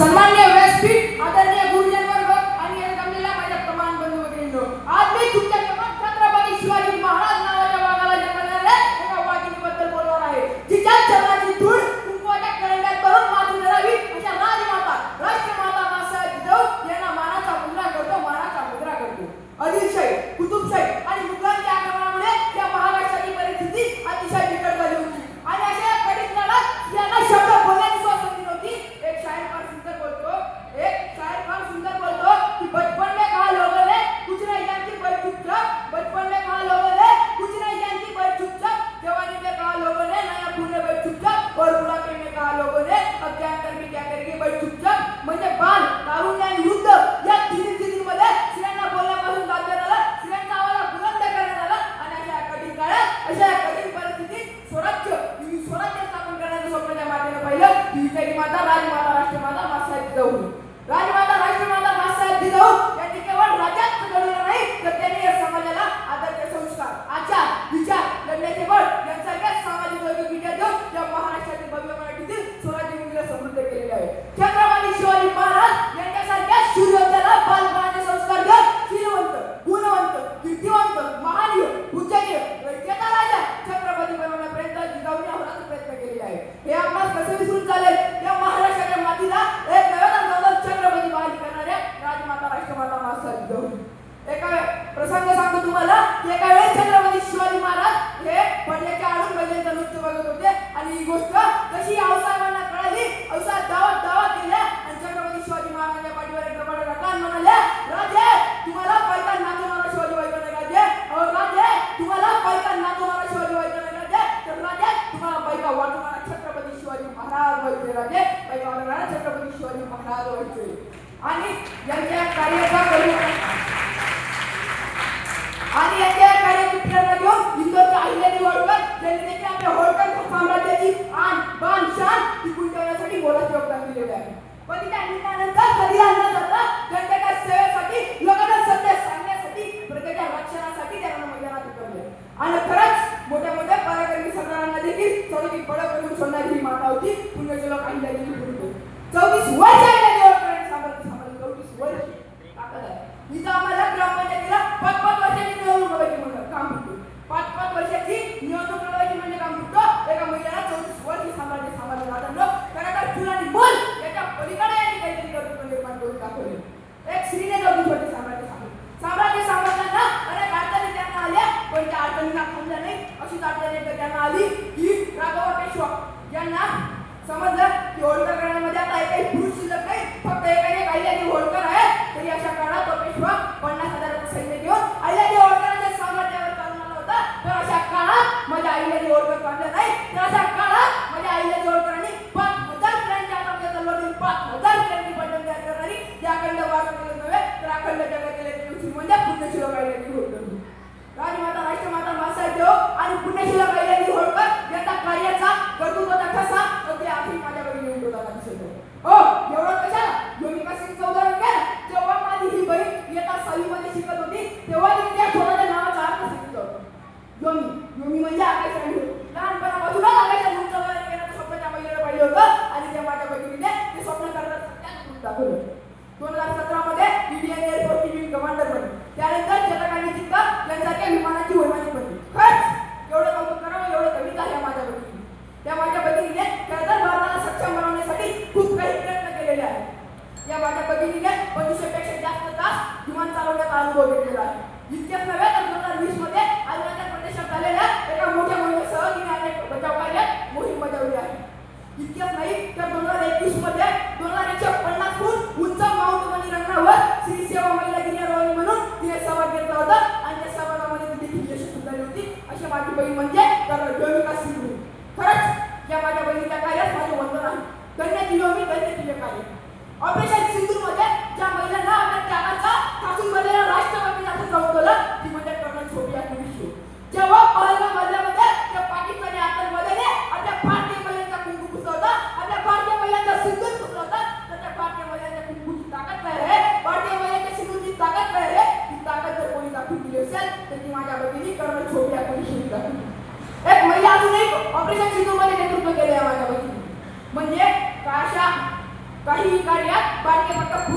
Samanya करण्याचं पहिलं. शिवशाही माता राजमाता राष्ट्रमाता मासाहेब जाऊ राजमाता राष्ट्रमाता मासाहेब जाऊ यांनी केवळ राजात नाद आणि यांच्या कार्याचा आणि यांच्या कार्याची प्रेरणा घेऊन इंदोरच्या त्यांनी देखील आपल्या होळकर साम्राज्याची आण बाण शान टिकून ठेवण्यासाठी मोलाचे योगदान दिलेले आहे. पण त्या निमित्तानंतर कधी आणलं जातं? प्रत्येकाच्या सेवेसाठी लोकांना सत्य सांगण्यासाठी प्रत्येकाच्या रक्षणासाठी त्यांना मैदानात उतरले. आणि खरंच मोठ्या मोठ्या पराक्रमी सरकारांना देखील चौकी पळ करून सोडणारी ही माता होती. पुण्याचे लोक चौतीस वर्ष पक्षी आपल्या नेमकं त्यांना आली की राघव पेशवा. यांना समजलं की होळकर करण्यामध्ये आता एक पुरुष व जास्त तास विमान चालवण्याचा अनुभव घेतलेला आहे. इतकेच नव्हे तर दोन हजार वीसमध्ये अरुणाचल प्रदेशात झालेल्या एका मोठ्या मोहिमेसह तिने अनेक बचाव कार्य मोहीम बजावली आहे. इतकेच नाही तर दोन हजार एकवीसमध्ये दोन हजार एकशे पन्नास फूट उंच माउंट मनी रंगावर श्री सेवा महिला गिर्यारोहण म्हणून तिने सहभाग घेतला होता आणि त्या सहभागामध्ये ती यशस्वी झाली होती. अशी माझी बहीण म्हणजे तर योमिका सिंधू खरंच या माझ्या बहिणीच्या कार्यात माझे वंदन आहे. धन्य ती योमी धन्य तिचे कार्य. ऑपरेशन सिंधू ऑपरेशन सिंधूमध्ये नेतृत्व केले या माझ्या म्हणजे अशा काही कार्यात बारके फक्त